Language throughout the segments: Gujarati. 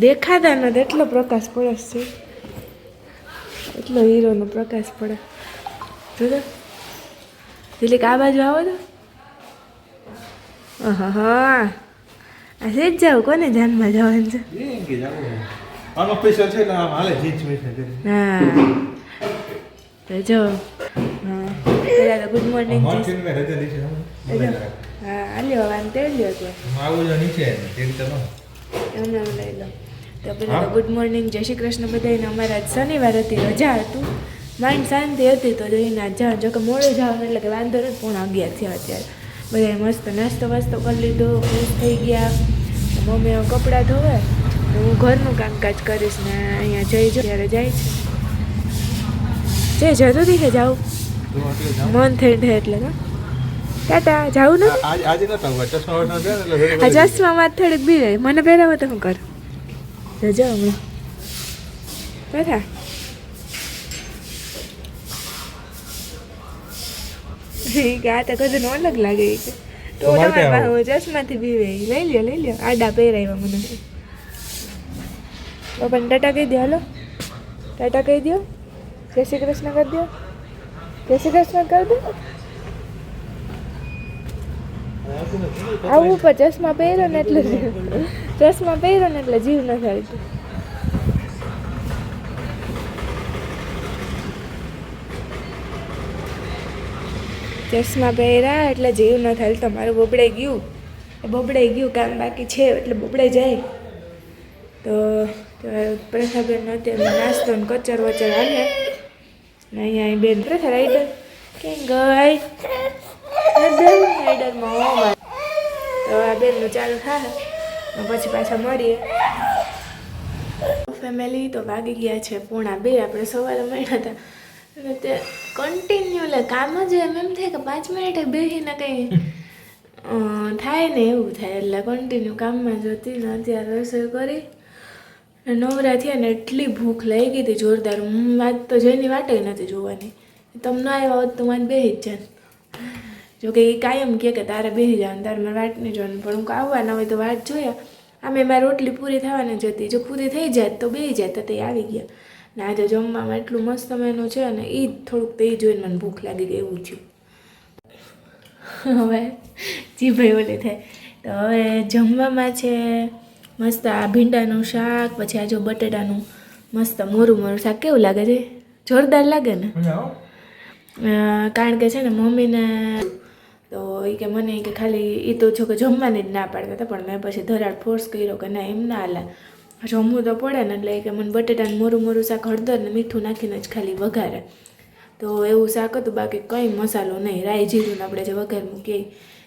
દેખાતા નથી એટલો પ્રકાશ પડે છે. એટલો હીરોનો પ્રકાશ પડે. જોજો. દિલીક આ બાજુ આવો તો. હા હા. આ સેજ જાવ કોને ધ્યાનમાં જવાનું છે. હા. તો જો હા. પેલા તો ગુડ મોર્નિંગ. હા. આલ્યો વાન તે લ્યો તો આવું નીચે. એમને લઈ લો તો પેલા ગુડ મોર્નિંગ જય શ્રી કૃષ્ણ બધાને અમારા આજ શનિવાર હતી રજા હતું. માઇન્ડ શાંતિ હતી તો જઈને આજ જાણ જો કે મોડું જવાનું એટલે કે વાંધો નથી પોણા અગિયાર થયા અત્યારે. બધાએ મસ્ત નાસ્તો વાસ્તો કરી લીધો ફ્રેશ થઈ ગયા. મમ્મી કપડાં ધોવે તો હું ઘરનું કામકાજ કરીશ ને અહીંયા જઈ જો ત્યારે જાય છે. જય છે જાવું જાઉં. મન થઈ જાય એટલે કા ટાટા જાવું ને? આજ- નતા હું ચશ્મા એટલે થોડીક બી રહે. મને પહેરાવો તો હું કર. જજો હમણાં. બધા આ તો કદું અલગ લાગે તો તમારે પાસે ચશ્માથી બી વે લઈ લ્યો લઈ લ્યો. આડા પહેરાવ્યા મને. પપ્પાને ટાટા કહી દો હાલો. ટાટા કહી દો. જય શ્રી કૃષ્ણ કરી દો. જય શ્રી કૃષ્ણ કરી દો. આવું ઉપર ચશ્મા પહેરો ને એટલે ચશ્મા પહેરો ને એટલે જીવ ન થાય ચશ્મા પહેર્યા એટલે જીવ ન થાય. મારું બબડાઈ ગયું. બોબડાઈ ગયું કામ બાકી છે એટલે બબડાઈ જાય. તો પ્રથાબેન અત્યારે નાસ્તો ને કચર વચર હાલે. ને અહીંયા અહીં બેન. પ્રથા રાઈડર. કેમ ગઈ? રાઈડરમાં હો મારે તો આ બેનનું ચાલુ થાય. પછી પાછા મળીએ. ફેમિલી તો વાગી ગયા છે. પૂણા બે આપણે સવારે મળ્યા હતા. અને તે કન્ટિન્યુ એટલે કામ જ એમ એમ થાય કે પાંચ મિનિટે બેસીને કંઈ થાય ને એવું થાય. એટલે કન્ટિન્યુ કામમાં જતી ને અત્યારે રસોઈ કરી. નવરા થયા ને એટલી ભૂખ લઈ ગઈ હતી જોરદાર. હું વાત તો જેની વાટે નથી જોવાની. તમને આવ્યા હોત તો મને બેસી જ જાત. જો કે એ કાયમ કહે કે તારે બેસી જવાનું તારે મારે વાટ નહીં જોવાનું. પણ હું આવવાના હોય તો વાટ જોયા. આમે મારી રોટલી પૂરી થવાની જ હતી. જો પૂરી થઈ જાય તો બેસી જાય તો તે આવી ગયા. ને આજે જમવામાં એટલું મસ્ત મેનુ છે અને એ થોડુંક તે જોઈને મને ભૂખ લાગી ગઈ એવું થયું. હવે જી ભાઈ ઓલી થાય. તો હવે જમવામાં છે મસ્ત આ ભીંડાનું શાક પછી આ જો બટેટાનું મસ્ત મોરું મોરું શાક. કેવું લાગે છે? જોરદાર લાગે ને? કારણ કે છે ને મમ્મીને તો એ કે મને કે ખાલી એ તો છો કે જમવાની જ ના પાડતા હતા પણ મેં પછી ધરાડ ફોર્સ કર્યો કે ના એમ ના હાલે. જમવું તો પડે ને એટલે કે મને બટેટાને મોરું મોરું શાક હળદર ને મીઠું નાખીને જ ખાલી વઘારે. તો એવું શાક હતું બાકી કંઈ મસાલો નહીં. રાઈ જીરું ને આપણે જે વઘાર મૂકીએ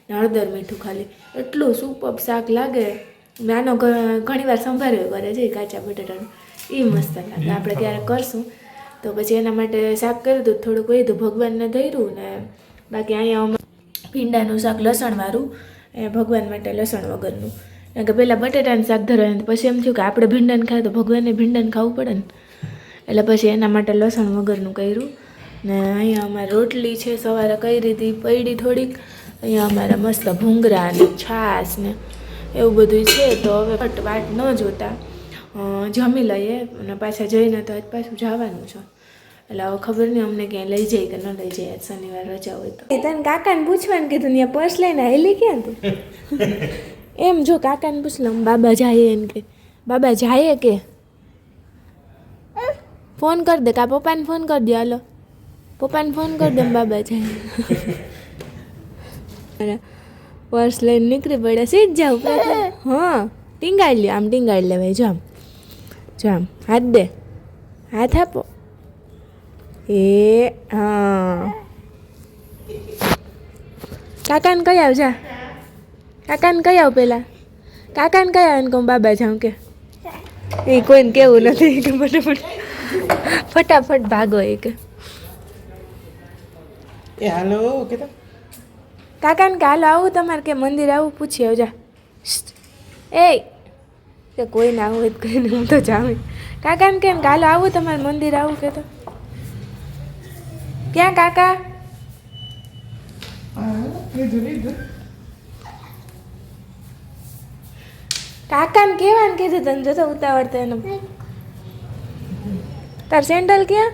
ને હળદર મીઠું ખાલી. એટલું સુપર શાક લાગે. નાનો ઘણી વાર સંભાળ્યો કરે છે કાચા બટેટાનું. એ મસ્ત લાગે. આપણે ક્યારેક કરશું. તો પછી એના માટે શાક કર્યું હતું થોડુંક વધ્યું ભગવાનને ધર્યું ને બાકી અહીંયા ભીંડાનું શાક લસણવાળું, એ ભગવાન માટે લસણ વગરનું. કારણ કે પહેલાં બટેટાનું શાક ધરાયું પછી એમ થયું કે આપણે ભીંડાને ખાય તો ભગવાનને ભીંડાને ખાવું પડે ને. એટલે પછી એના માટે લસણ વગરનું કર્યું. ને અહીંયા અમારે રોટલી છે, સવારે કઈ રીતે પડી થોડીક. અહીંયા અમારા મસ્ત ભૂંગરા ને છાશ ને એવું બધું છે, તો હવે ફટ વાટ ન જોતા. જમી લઈએ અને પાછા જઈને તો પાછું જવાનું છે. એટલે હવે ખબર નહીં અમને ક્યાંય લઈ જાય કે ન લઈ જાય આજ શનિવાર રજા હોય તો. તને કાકાને પૂછવાનું કીધું ત્યાં પર્સ લઈને હેલી ક્યાં તું? એમ જો કાકાને પૂછ લઉં બાબા જાય એમ કે બાબા જાય કે? ફોન કર દે કા પપ્પાને ફોન કરી દે હાલો. પપ્પાને ફોન કર દે બાબા જાય. પર્સ લઈને નીકળી પડે સીધ જાવ હા ટીંગાડી લ્યો આમ ટીંગાડી લેવાય જો આમ. જો આમ હાથ દે. હાથ આપો. એ હા. કાકાને કઈ આવ જા. કાકાને કઈ આવ પેલા. કાકાને કઈ આવે ને કહું બાબા જાઉં કે. એ કોઈને કેવું નથી કે ફટાફટ ફટાફટ ભાગો એ કે એ હાલો કાકાને કે હાલો આવું તમારે કે મંદિર આવું? પૂછી આવજા. એ કે કોઈ ના આવું હોય તો હું તો જાઉં. કાકાને કે હાલો આવું તમારે મંદિર આવું કે તો? ક્યાં કાકા લીધું લીધું કાકાને કેવાનું કીધું તને જતો ઉતાવળ તો એનું તાર સેન્ડલ ક્યાં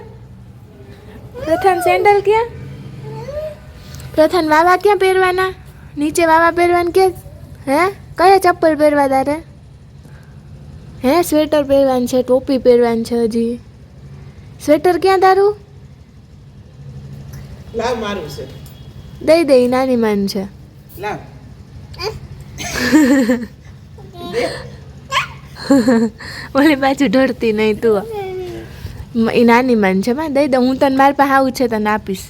પ્રથમ સેન્ડલ ક્યાં પ્રથમ વાવા ક્યાં પહેરવાના નીચે વાવા પહેરવાના કે હે કયા ચપ્પલ પહેરવા તારે હે સ્વેટર પહેરવાનું છે ટોપી પહેરવાની છે હજી સ્વેટર ક્યાં તારું લાવ મારું છે. દઈ દઈ નાની માન છે. લાવ. ઓલી પાછું ઢળતી નહીં તું. એ નાની માન છે માં દઈ દઉં હું તને મારી પાસે આવું છે તને આપીશ.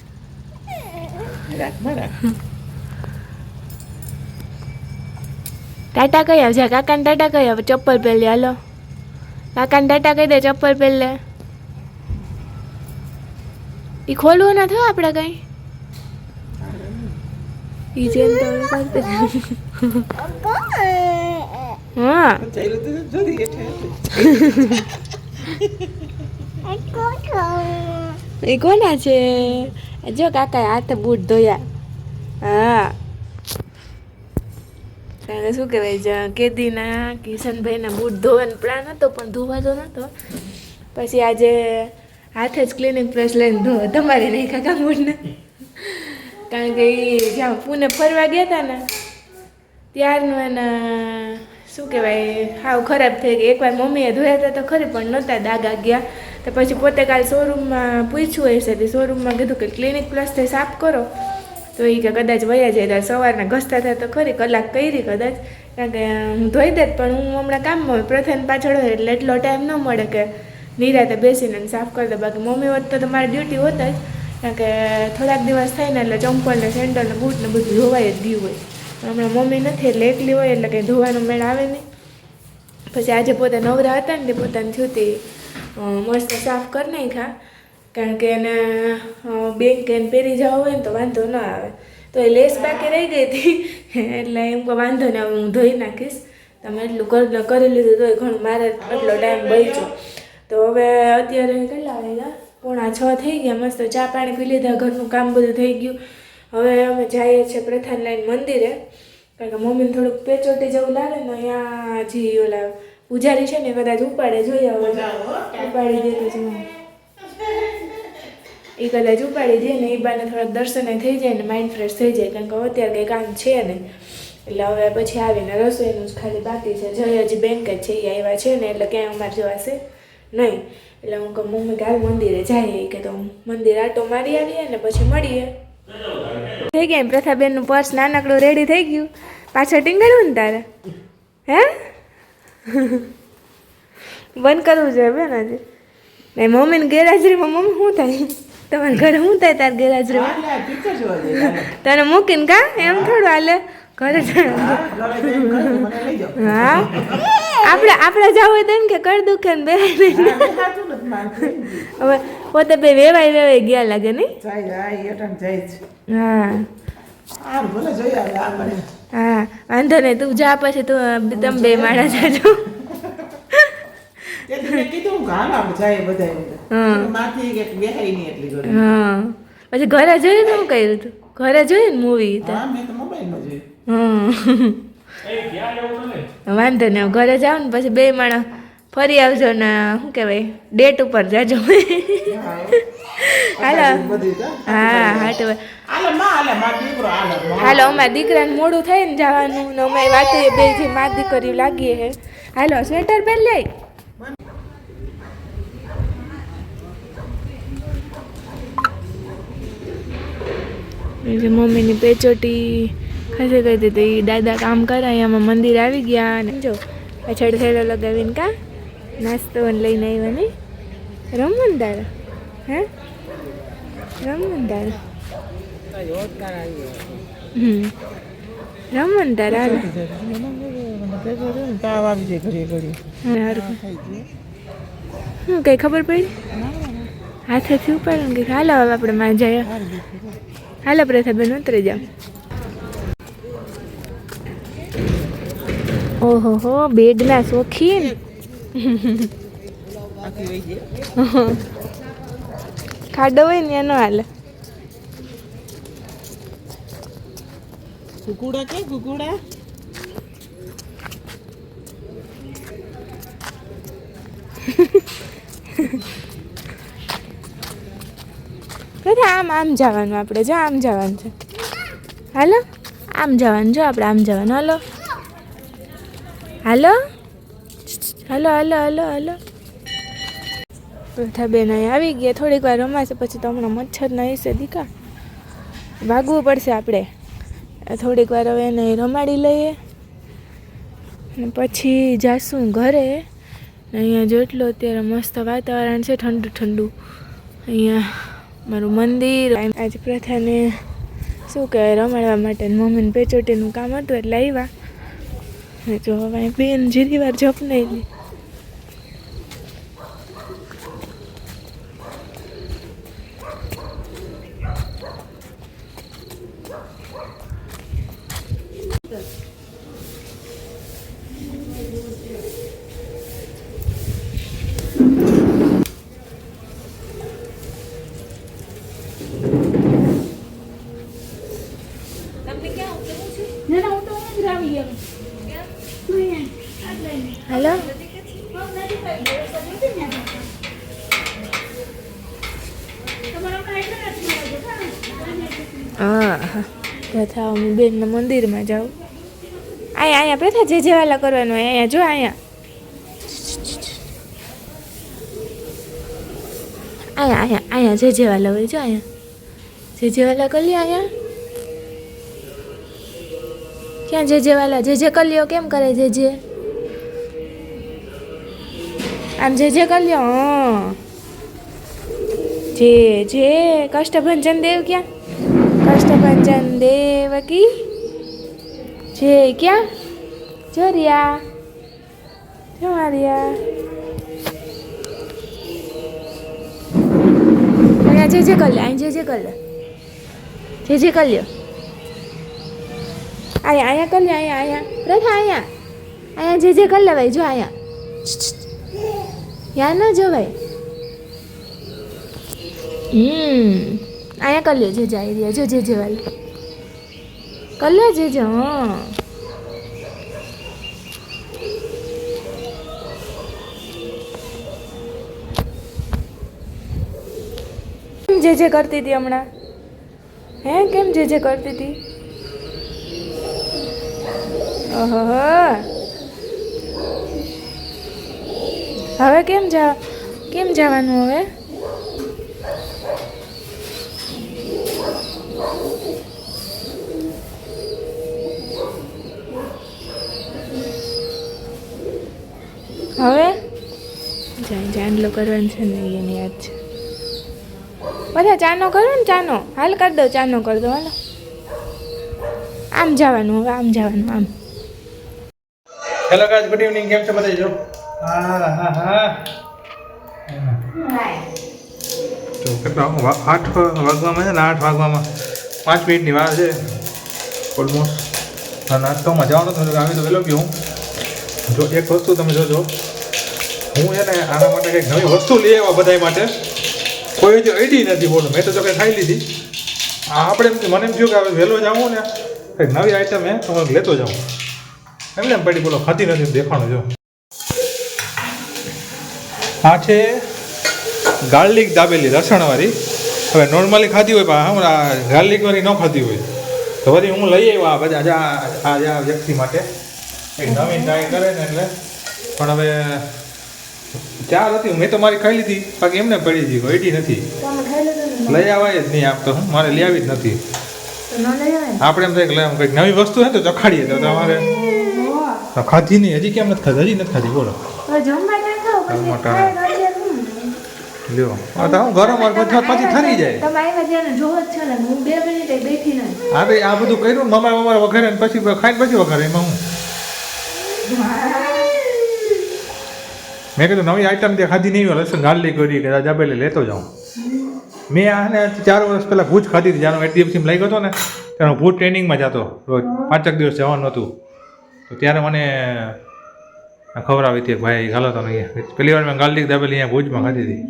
ટાટા કઈ છે કાકાને ટાટા આવે? ચપ્પલ પહેલી હાલો. કાકાને ટાટા કહી દે ચપ્પલ પહેરી લે એ ખોલવું ના થયું આપણે કઈ? ઈ જેમ તો હા. એ કોના છે? જો કાકા હાથે બૂટ ધોયા. હા. તારે શું કહેવાય? કેદીના કિશનભાઈના બૂટ ધોવાનો પ્લાન હતો પણ ધોવાતો નહોતો પછી આજે હાથે જ ક્લિનિક પ્લસ લઈને ધો તમારી નહીં કાકા મૂળને? કારણ કે એ જ્યાં પુણે ફરવા ગયા હતા ને, ત્યારનું એના, શું કહેવાય, હાવ ખરાબ થઈ ગઈ. એકવાર મમ્મીએ ધોયા હતા તો ખરી, પણ નહોતા દાગા ગયા. તો પછી પોતે કાલ શોરૂમમાં પૂછ્યું હશે, તે શોરૂમમાં કીધું કે ક્લિનિક પ્લસ થઈ સાફ કરો. તો એ કે કદાચ વયા જાય તો સવારના ઘસતા થાય તો ખરી, કલાક કરી કદાચ. કારણ કે, હું ધોઈ દેત, પણ હું હમણાં કામમાં પ્રથમ પાછળ હોય એટલે એટલો ટાઈમ ન મળે કે નિરાતે બેસીને સાફ કરી દે. બાકી મમ્મી હોત તો તમારી ડ્યુટી હોત જ. કારણ કે થોડાક દિવસ થાય ને એટલે ચંપલ ને સેન્ડલ ને બૂટ ને બધું ધોવાઈ જ ગયું હોય. હમણાં મમ્મી નથી એટલે એકલી હોય એટલે કંઈ ધોવાનો મેળ આવે નહીં. પછી આજે પોતે નવરા હતા ને તે પોતાની થયું મસ્ત સાફ કરી નાખ્યા. કારણ કે એને બેંક એને પહેરી જવા હોય ને તો વાંધો ન આવે. તો એ લેસ બાકી રહી ગઈ હતી. એટલે એમ કે વાંધો ને હું ધોઈ નાખીશ. તમે એટલું કરી લીધું તોય ઘણું મારે એટલો ટાઈમ બચ્યો. તો હવે અત્યારે કેટલા વાગ્યા? પોણા છ થઈ ગયા મસ્ત ચા પાણી પી લીધા ઘરનું કામ બધું થઈ ગયું. હવે અમે જઈએ છીએ પ્રથાન લાઈન મંદિરે. કારણ કે મમ્મીને થોડુંક પેચોટી જેવું લાગે ને અહીંયા હજી ઓલા પૂજારી છે ને કદાચ ઉપાડે જોઈએ હવે ઉપાડી દે તો એ કદાચ ઉપાડી દે ને એ બાને થોડાક દર્શને થઈ જાય ને માઇન્ડ ફ્રેશ થઈ જાય કારણ કે અત્યારે કંઈ કામ છે ને એટલે હવે પછી આવીને રસોઈનું જ ખાલી બાકી છે. જય હજી બેંક જ છે એ આવ્યા છે ને એટલે ક્યાંય અમારે જવાશે? નહીં. એટલે હું કહું મમ્મી કાલ મંદિરે જાય કે તો મંદિર આટો મારી આવીએ ને પછી મળીએ. થઈ ગયા એમ? પ્રથાબેનનું પર્સ નાનકડું રેડી થઈ ગયું? પાછળ ટીંગડ્યું ને તારે? હે? બંધ કરવું જોઈએ બેન આજે. નહીં મમ્મીને ગેરહાજરીમાં મમ્મી શું થાય? તમારા ઘરે શું થાય તાર ગેરહાજરીમાં? જઈએ તને મૂકીને કા? એમ થોડું હાલે. લઈ જાઓ હા? આપણે આપણે જવું હોય તો એમ કે કર દુખે ને બે હા. હવે પોતે બે વેવાય વેવાય ગયા લાગે નહીં હા. હા વાંધો નહીં તું જા પછી તું તમે બે માણા જાજો. હા. હા. પછી ઘરે જોયું શું કર્યું તું ઘરે જોયું ને મૂવી વાંધો નહીં ઘરે જાઓ ને પછી બે માણસ ફરી આવજો ને, શું કહેવાય, ડેટ ઉપર જાજો. હાલો. હા હા, તો હાલો, અમારા દીકરાને મોડું થાય ને જવાનું ને અમે વાતે બે જે મા દીકરી લાગીએ હે. હાલો, સ્વેટર પહેર લે. મમ્મીની પેચોટી. ખસી કહી એ દાદા કામ કરે અહીંયામાં મંદિર આવી ગયા અને જો પાછળ થેલો લગાવીને કા નાસ્તો લઈને આવ્યો ને? રમવું ને હે? રમવું ને હમ. જાય ઘડીએ ઘડીએ. હા, કઈ ખબર પડી? હાથેથી ઉપાડો ને હાલો હવે આપણે માં જઈએ હાલો પ્રથાબેન ઉતરી જાઓ. ઓહો બેડના શોખીન. ખાડો હોય ને એનો હાલે. કુકુડા કે કુકુડા? આમ આમ જવાનું આપણે જો આમ જવાનું છે. હાલો? આમ જવાનું જો આપણે આમ જવાનું હાલો? હાલો? હાલો હાલો હાલો હાલો. બધા બેન અહીં આવી ગયા. થોડીક વાર રમાશે, પછી તો હમણાં મચ્છર ના દીકા. ભાગવું પડશે આપણે. થોડીક વાર હવે એને રમાડી લઈએ. અને પછી જાશું ઘરે. અહીંયા જેટલો અત્યારે મસ્ત વાતાવરણ છે, ઠંડુ ઠંડુ. અહીંયા મારું મંદિર. આજે પ્રથાને શું કહેવાય, રમાડવા માટે મમ્મીને પેચોટીનું કામ હતું એટલે આવ્યા. ને જો હવે બેન જીરી વાર જપનાઈ Thank હાલો હા હા બેનના મંદિરમાં જાઉં. અહીંયા અહીંયા પ્રથા જે જેવાલા કરવાનું હોય અહીંયા જો અહીંયા અહીંયા અહીંયા અહીંયા જે જેવાલા હોય જો અહીંયા જે જેવાલા કરી અહીંયા ક્યાં જે જેવાલા જે જે કરી કેમ કરે જે જે? આમ જે જે કરી લ્યો જે જે કષ્ટભંજન દેવ ક્યાં? કષ્ટભંજન દેવકી. જે ક્યાં? જો રિયા જો રિયા જે જે લે અહીં જે જે કરી જે જે કરી લ્યો. અહીંયા અહીંયા કરી અહીંયા અહીંયા પ્રથા અહીંયા અહીંયા જે જે કરી ભાઈ, જો અહીંયા યા ન ભાઈ. હમ. અહીંયા કરી લ્યો જે જાય રહ્યા જો જે જે કરી લેજે જ જે જે કરતી હતી હમણાં? હે, કેમ જે જે કરતી હતી? ઓહો હવે કેમ જા, કેમ જવાનું હવે? હવે? જાય ચાંદલો કરવાનું છે ને એની યાદ છે. બધા ચાનો કરો ને ચાનો. હાલ કરી દો ચાનો કરી દો હાલો. આમ જવાનું હવે આમ જવાનું આમ. હેલો ગાઈસ ગુડ ઇવનિંગ કેમ છો બધા? જો. હા હા હા. તો કેટલા આઠ વાગવામાં છે ને? આઠ વાગવામાં. પાંચ મિનિટની વાર છે. ઓલમોસ્ટ નાસ્તામાં જવાનું થયું આવી તો વહેલો ગયો હું. જો એક વસ્તુ તમે જોજો. હું છે ને આના માટે કંઈક નવી વસ્તુ લઈ આવ્યા બધા માટે. કોઈ હજી આઈડી નથી બોલો મેં તો જો કંઈ ખાઈ લીધી. આપણે એમ મને એમ થયું કે હવે વહેલો જાઉં ને કંઈક નવી આઈટમ હે, તો લેતો જાઉં. એમ ને પડી બોલો, ખાતી નથી દેખાણું જો. આ છે ગાર્લિક દાબેલી લસણવાળી હવે નોર્મલી ખાધી હોય, પણ હું ગાર્લિકવાળી ન ખાધી હોય. તો વળી હું લઈ આવ્યો આ બધા, આ આ વ્યક્તિ માટે. એક નવીન ટ્રાય કરે ને એટલે. પણ હવે ચાર હતી મેં તો મારી ખાઈ લીધી બાકી એમને પડી હતી એડી નથી. લઈ આવાય જ નહીં આપતો હું મારે લઈ આવી જ નથી. આપણે એમ થાય કે કંઈક નવી વસ્તુ ને તો ચખાડીએ તો તમારે. ખાધી નહીં હજી કેમ નથી ખાધી? હજી નથી ખાધી બોલો. હું. લ્યો. આ તો હું ગરમ વાર પછી પછી જાય. તમે આવ્યા ત્યારે જોવો જ છે ને હું બે મિનિટ બેઠી ને આ ભાઈ આ બધું કર્યું મમ્મા મમ્મા વઘારે પછી ખાઈને પછી વઘારે એમાં હું. મેં કીધું નવી આઈટમ ત્યાં ખાધી નહીં હોય લસણ ગાર્લિક કરી કે દાબેલી લેતો જાઉં. મેં આને ચાર વર્ષ પહેલાં ભૂજ ખાધી હતી જ્યારે એચડીએફસીમાં લઈ ગયો હતો ને ત્યારે હું ભૂજ ટ્રેનિંગમાં જતો. રોજ પાંચેક દિવસ જવાનું હતું તો ત્યારે મને ખબર આવી હતી ભાઈ ગાલો તો નહીં પહેલી વાર મેં ગાર્લિક દાબેલી અહીંયા ભુજમાં ખાધી હતી.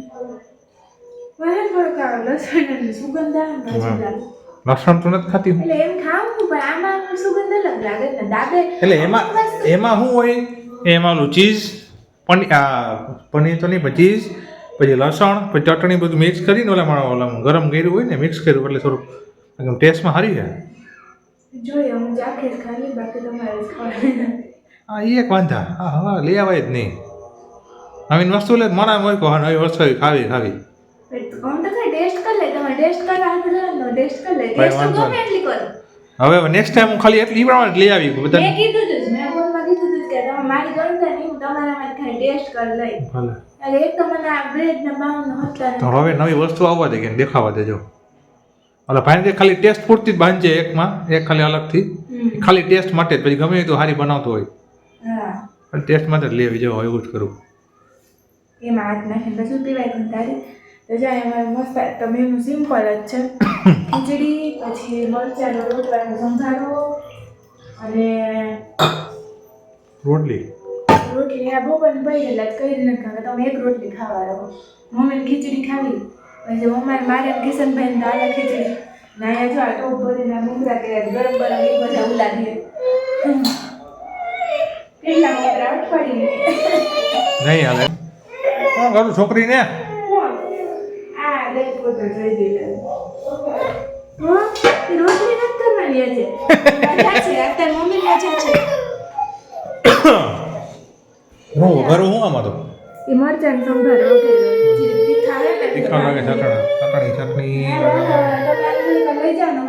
લસણ તો નથી ખાતી હું. એટલે એમ એટલે એમાં એમાં શું હોય એમાં ઓલું ચીઝ પનીર પનીર તો નહીં પણ ચીઝ પછી લસણ પછી ચટણી બધું મિક્સ કરીને ઓલા મારા ઓલા ગરમ કર્યું હોય ને મિક્સ કર્યું એટલે થોડુંક એકદમ ટેસ્ટમાં સારી છે. હું એ એક વાંધા. હા હા લઈ આવે જ નહીં. નવીન વસ્તુ લે મને હોય કહો નવી વસ્તુ આવી ખાવી ખાવી. હવે નેક્સ્ટ ટાઈમ હું ખાલી એટલી પ્રમાણે લઈ આવી બધા મેં કીધું તું જ, મેં ફોનમાં કીધું તું જ કે તમે મારી ગણતા નહીં હું તમારામાં ખાલી ટેસ્ટ કરી લઈ. એટલે એક તો મને આ બ્રેડ ને બાઉન હતા તો હવે નવી વસ્તુ આવવા દે કે દેખાવા દેજો ઓલા ભાઈને ખાલી ટેસ્ટ પૂરતી જ બાંધજે એકમાં એક ખાલી અલગથી. ખાલી ટેસ્ટ માટે પછી ગમે તો સારી બનાવતો હોય. હા. ટેસ્ટ માટે જ લેવી જાઓ એવું જ કરું. એમાં હાથ નાખીને પછી પીવાય કંટાળી તો જાય અમારે મસ્ત તમે એનું સિમ્પલ જ છે. ખીચડી પછી મરચાંનો રોટલાનો સંભારો અને રોટલી? રોટલી આ બપોરની પડી એટલે કરી નાખા. તમે એક રોટલી ખાવા રહો. મમ્મીને ખીચડી ખાવી. પછી મમ્માને મારે ને તો દાદા ખીચડી. ના અહીંયા જો આ ટોપ ભરીને મુંગરા કર્યા ગરમ ગરમ એ બધા ઉલાડીએ કેટલા મુંગરા અઠવાડિયે? નહીં હાલે. કોણ કરું છોકરીને? આ લેટ પોતો જોઈ દે રોટલી નથી કરવાની આજે મજા છે અત્યારે મમ્મી મજા છે હું હું આમાં તો? એ મરચાં સંભાર તીખા આવે ને તીખા લાગે ચટણી ચટણી ચટણી લઈ જાઓ